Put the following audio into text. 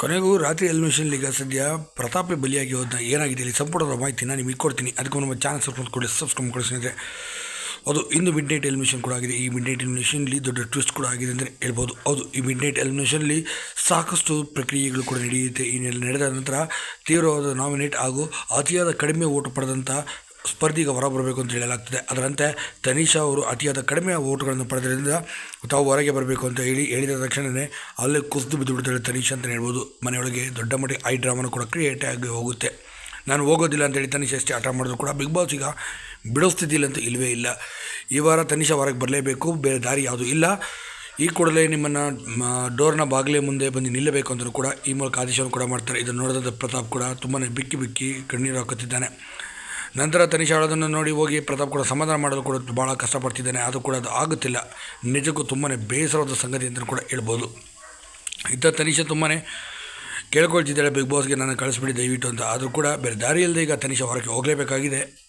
ಕೊನೆಗೂ ರಾತ್ರಿ ಎಲಿಮಿನೇಷನ್ ಈಗ ಸದ್ಯ ಪ್ರತಾಪೆ ಬಲಿಯಾಗಿ ಹೋದ ಏನಾಗಿದೆ ಇಲ್ಲಿ ಸಂಪೂರ್ಣದ ಮಾಹಿತಿ ನಾನು ನಿಮಗೆ ಕೊಡ್ತೀನಿ. ಅದಕ್ಕೂ ನಮ್ಮ ಚಾನಲ್ ಸಬ್ಸ್ಕ್ರೈಬ್ ಕೊಡಿ ಸಬ್ಸ್ಕ್ರೈಬ್ ಕೊಡಿ ಸ್ನೇಹಿತರೆ. ಅದು ಇಂದು ಮಿಡ್ ನೈಟ್ ಎಲಿಮಿನೇಷನ್ ಕೂಡ ಆಗಿದೆ. ಈ ಮಿಡ್ ನೈಟ್ ಎಲಿಮಿನೇಷನ್ಲಿ ದೊಡ್ಡ ಟ್ವಿಸ್ಟ್ ಕೂಡ ಆಗಿದೆ ಅಂದರೆ ಹೇಳ್ಬೋದು. ಹೌದು, ಈ ಮಿಡ್ ನೈಟ್ ಎಲಿಮಿನೇಷನ್ಲಿ ಸಾಕಷ್ಟು ಪ್ರಕ್ರಿಯೆಗಳು ಕೂಡ ನಡೆಯುತ್ತೆ. ಈ ನಡೆದ ನಂತರ ತೀವ್ರವಾದ ನಾಮಿನೇಟ್ ಹಾಗೂ ಅತಿಯಾದ ಕಡಿಮೆ ಓಟು ಪಡೆದಂಥ ಸ್ಪರ್ಧಿಗ ಹೊರಬರಬೇಕು ಅಂತ ಹೇಳಲಾಗ್ತದೆ. ಅದರಂತೆ ತನಿಷಾ ಅವರು ಅತಿಯಾದ ಕಡಿಮೆ ಓಟುಗಳನ್ನು ಪಡೆದ್ರಿಂದ ತಾವು ಹೊರಗೆ ಬರಬೇಕು ಅಂತ ಹೇಳಿ ಹೇಳಿದ ತಕ್ಷಣವೇ ಅಲ್ಲೇ ಕುಸಿದು ಬಿದ್ದು ಬಿಡ್ತಾರೆ ತನಿಷಾ ಅಂತ ಹೇಳ್ಬೋದು. ಮನೆಯೊಳಗೆ ದೊಡ್ಡ ಮಟ್ಟಿಗೆ ಐ ಡ್ರಾಮಾನು ಕೂಡ ಕ್ರಿಯೇಟ್ ಆಗಿ ಹೋಗುತ್ತೆ. ನಾನು ಹೋಗೋದಿಲ್ಲ ಅಂತೇಳಿ ತನಿಷಾ ಎಷ್ಟೇ ಆಟ ಮಾಡಿದ್ರು ಕೂಡ. ಬಿಗ್ ಬಾಸ್ ಈಗ ಬಿಡೋ ಅಂತ ಅಂತೂ ಇಲ್ಲವೇ ಇಲ್ಲ. ಈ ವಾರ ತನಿಷಾ ಹೊರಗೆ ಬರಲೇಬೇಕು. ಬೇರೆ ದಾರಿ ಯಾವುದೂ ಇಲ್ಲ. ಈ ಕೂಡಲೇ ನಿಮ್ಮನ್ನು ಡೋರ್ನ ಬಾಗಿಲೇ ಮುಂದೆ ಬಂದು ನಿಲ್ಲಬೇಕು ಅಂದರೂ ಕೂಡ ಈ ಮೂಲಕ ಆದೇಶವನ್ನು ಕೂಡ ಮಾಡ್ತಾರೆ. ಇದನ್ನು ನೋಡಿದ ಪ್ರತಾಪ್ ಕೂಡ ತುಂಬಾ ಬಿಕ್ಕಿ ಬಿಕ್ಕಿ ಕಣ್ಣೀರು ಹಾಕುತ್ತಿದ್ದಾನೆ. ನಂತರ ತನಿಷಾ ಹೇಳೋದನ್ನು ನೋಡಿ ಹೋಗಿ ಪ್ರತಾಪ್ ಕೂಡ ಸಮಾಧಾನ ಮಾಡಲು ಕೂಡ ಭಾಳ ಕಷ್ಟಪಡ್ತಿದ್ದಾನೆ. ಅದು ಕೂಡ ಅದು ಆಗುತ್ತಿಲ್ಲ. ನಿಜಕ್ಕೂ ತುಂಬಾ ಬೇಸರದ ಸಂಗತಿ ಅಂತ ಕೂಡ ಹೇಳ್ಬೋದು. ಇದ್ದ ತನಿಷಾ ತುಂಬಾ ಕೇಳ್ಕೊಳ್ತಿದ್ದಾಳೆ ಬಿಗ್ ಬಾಸ್ಗೆ. ನಾನು ಕಳಿಸ್ಬಿಡಿ ದಯವಿಟ್ಟು ಅಂತ. ಆದರೂ ಕೂಡ ಬೇರೆ ದಾರಿ ಇಲ್ಲದೆ ಈಗ ತನಿಷಾ ಹೊರಗೆ ಹೋಗಲೇಬೇಕಾಗಿದೆ.